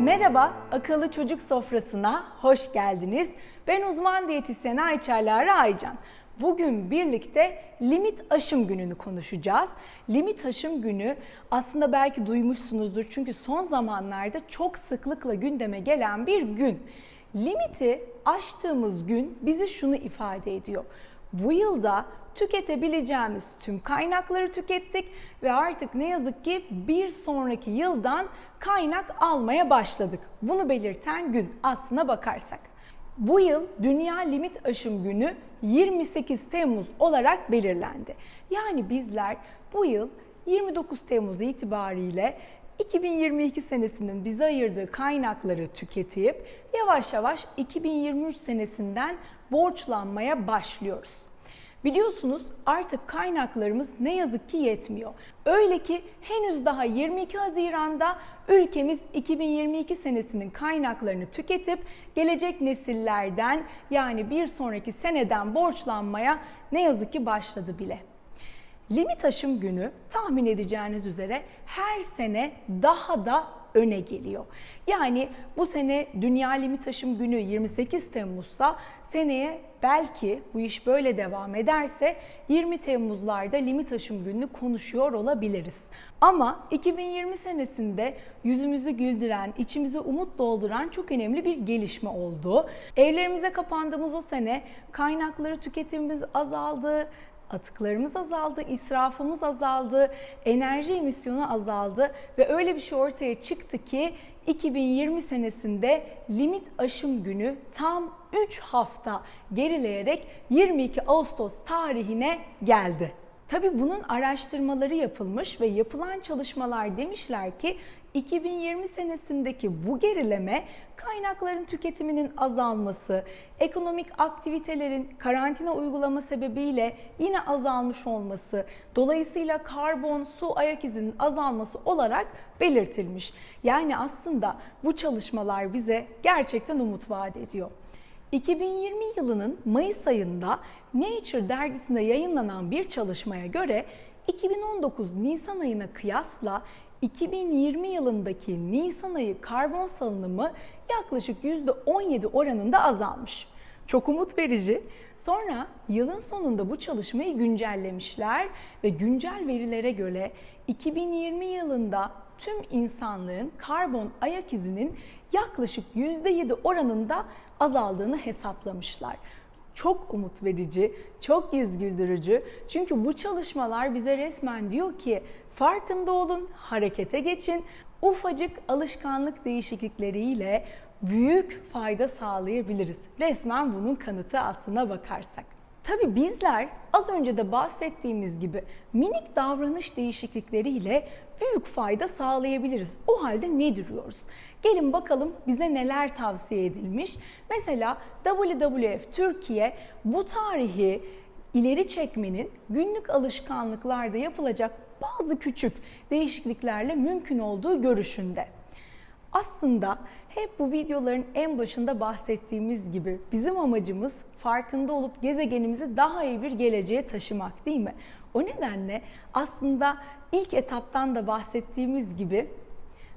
Merhaba, Akıllı Çocuk Sofrası'na hoş geldiniz. Ben uzman diyetisyen Ayça Lara Aycan. Bugün birlikte limit aşım gününü konuşacağız. Limit aşım günü aslında belki duymuşsunuzdur çünkü son zamanlarda çok sıklıkla gündeme gelen bir gün. Limiti aştığımız gün bize şunu ifade ediyor. Bu yılda tüketebileceğimiz tüm kaynakları tükettik ve artık ne yazık ki bir sonraki yıldan kaynak almaya başladık. Bunu belirten gün aslına bakarsak. Bu yıl Dünya Limit Aşım Günü 28 Temmuz olarak belirlendi. Yani bizler bu yıl 29 Temmuz itibariyle 2022 senesinin bize ayırdığı kaynakları tüketip yavaş yavaş 2023 senesinden borçlanmaya başlıyoruz. Biliyorsunuz artık kaynaklarımız ne yazık ki yetmiyor. Öyle ki henüz daha 22 Haziran'da ülkemiz 2022 senesinin kaynaklarını tüketip gelecek nesillerden yani bir sonraki seneden borçlanmaya ne yazık ki başladı bile. Limit aşım günü tahmin edeceğiniz üzere her sene daha da öne geliyor. Yani bu sene Dünya Limit Aşım Günü 28 Temmuz'sa seneye belki bu iş böyle devam ederse 20 Temmuz'larda limit aşım gününü konuşuyor olabiliriz. Ama 2020 senesinde yüzümüzü güldüren, içimize umut dolduran çok önemli bir gelişme oldu. Evlerimize kapandığımız o sene kaynakları tüketimimiz azaldı, atıklarımız azaldı, israfımız azaldı, enerji emisyonu azaldı ve öyle bir şey ortaya çıktı ki 2020 senesinde limit aşım günü tam 3 hafta gerileyerek 22 Ağustos tarihine geldi. Tabii bunun araştırmaları yapılmış ve yapılan çalışmalar demişler ki 2020 senesindeki bu gerileme kaynakların tüketiminin azalması, ekonomik aktivitelerin karantina uygulama sebebiyle yine azalmış olması, dolayısıyla karbon, su ayak izinin azalması olarak belirtilmiş. Yani aslında bu çalışmalar bize gerçekten umut vaat ediyor. 2020 yılının Mayıs ayında Nature dergisinde yayınlanan bir çalışmaya göre 2019 Nisan ayına kıyasla 2020 yılındaki Nisan ayı karbon salınımı yaklaşık %17 oranında azalmış. Çok umut verici. Sonra yılın sonunda bu çalışmayı güncellemişler ve güncel verilere göre 2020 yılında tüm insanlığın karbon ayak izinin yaklaşık %7 oranında azaldığını hesaplamışlar. Çok umut verici, çok yüz güldürücü. Çünkü bu çalışmalar bize resmen diyor ki farkında olun, harekete geçin. Ufacık alışkanlık değişiklikleriyle büyük fayda sağlayabiliriz. Resmen bunun kanıtı aslına bakarsak. Tabii bizler az önce de bahsettiğimiz gibi minik davranış değişiklikleriyle büyük fayda sağlayabiliriz. O halde ne duruyoruz? Gelin bakalım bize neler tavsiye edilmiş. Mesela WWF Türkiye bu tarihi ileri çekmenin günlük alışkanlıklarda yapılacak bazı küçük değişikliklerle mümkün olduğu görüşünde. Aslında hep bu videoların en başında bahsettiğimiz gibi bizim amacımız farkında olup gezegenimizi daha iyi bir geleceğe taşımak değil mi? O nedenle aslında ilk etaptan da bahsettiğimiz gibi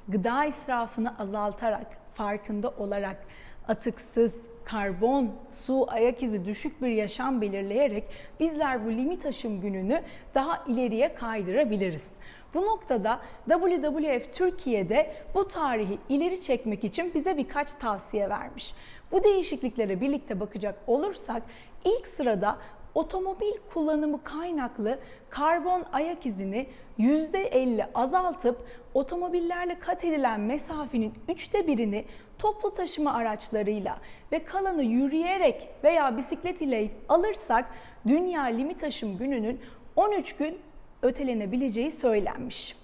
gıda israfını azaltarak, farkında olarak atıksız, karbon, su, ayak izi düşük bir yaşam belirleyerek bizler bu limit aşım gününü daha ileriye kaydırabiliriz. Bu noktada WWF Türkiye'de bu tarihi ileri çekmek için bize birkaç tavsiye vermiş. Bu değişikliklere birlikte bakacak olursak ilk sırada otomobil kullanımı kaynaklı karbon ayak izini %50 azaltıp otomobillerle kat edilen mesafenin üçte birini toplu taşıma araçlarıyla ve kalanı yürüyerek veya bisiklet ile alırsak Dünya Limit Aşım Günü'nün 13 gün ötelenebileceği söylenmiş.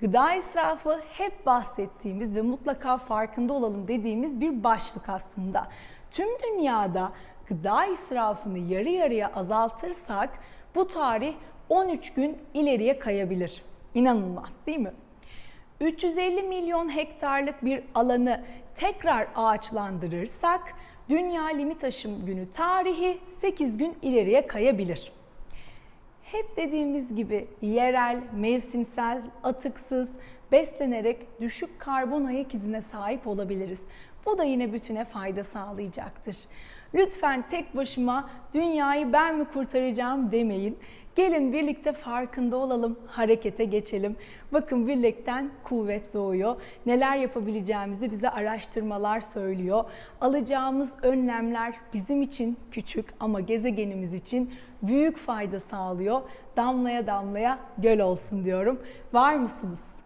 Gıda israfı hep bahsettiğimiz ve mutlaka farkında olalım dediğimiz bir başlık aslında. Tüm dünyada gıda israfını yarı yarıya azaltırsak bu tarih 13 gün ileriye kayabilir. İnanılmaz değil mi? 350 milyon hektarlık bir alanı tekrar ağaçlandırırsak Dünya Limit Aşım Günü tarihi 8 gün ileriye kayabilir. Hep dediğimiz gibi yerel, mevsimsel, atıksız, beslenerek düşük karbon ayak izine sahip olabiliriz. Bu da yine bütüne fayda sağlayacaktır. Lütfen tek başıma dünyayı ben mi kurtaracağım demeyin. Gelin birlikte farkında olalım, harekete geçelim. Bakın birlikten kuvvet doğuyor. Neler yapabileceğimizi bize araştırmalar söylüyor. Alacağımız önlemler bizim için küçük ama gezegenimiz için büyük fayda sağlıyor. Damlaya damlaya göl olsun diyorum. Var mısınız?